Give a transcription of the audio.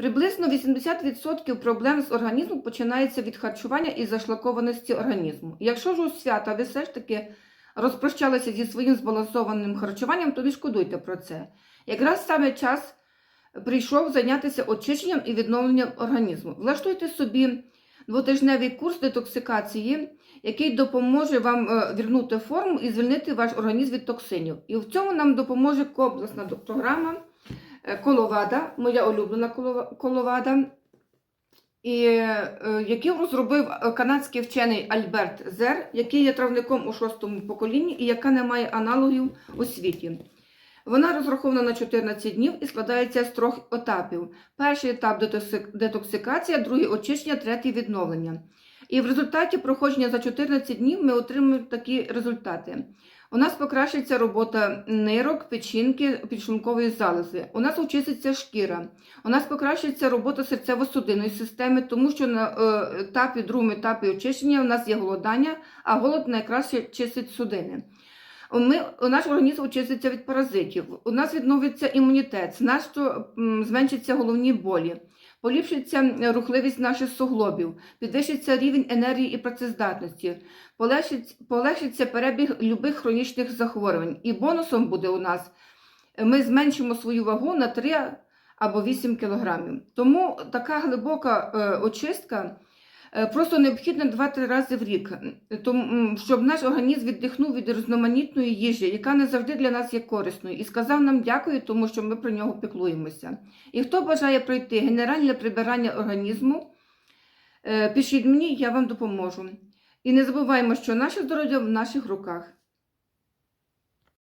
Приблизно 80% проблем з організмом починається від харчування і зашлакованості організму. Якщо ж у свята ви все ж таки розпрощалися зі своїм збалансованим харчуванням, то не шкодуйте про це. Якраз саме час прийшов зайнятися очищенням і відновленням організму. Влаштуйте собі двотижневий курс детоксикації, який допоможе вам е, вірнути форму і звільнити ваш організм від токсинів. І в цьому нам допоможе комплексна програма Коловада, моя улюблена коловада, і, е, яку розробив е, канадський вчений Альберт Зер, який є травником у шостому поколінні і яка не має аналогів у світі. Вона розрахована на 14 днів і складається з трьох етапів. Перший етап детоксикація, другий очищення, третій відновлення. І в результаті проходження за 14 днів ми отримуємо такі результати. У нас покращиться робота нирок, печінки, підшлункової залози. У нас очиститься шкіра. У нас покращиться робота серцево-судинної системи, тому що на е, етапі, другому етапі очищення у нас є голодання, а голод найкраще чистить судини. Ми, наш організм очиститься від паразитів, у нас відновиться імунітет, м, зменшаться головні болі, поліпшиться рухливість наших суглобів, підвищиться рівень енергії і працездатності, полегшить- полегшиться перебіг любих хронічних захворювань. І бонусом буде у нас ми зменшимо свою вагу на 3 або 8 кілограмів. Тому така глибока е, очистка просто необхідно 2-3 рази в рік, щоб наш організм віддихнув від різноманітної їжі, яка не завжди для нас є корисною, і сказав нам дякую, тому що ми про нього піклуємося. І хто бажає пройти генеральне прибирання організму, е, пишіть мені, я вам допоможу. І не забуваємо, що наше здоров'я в наших руках.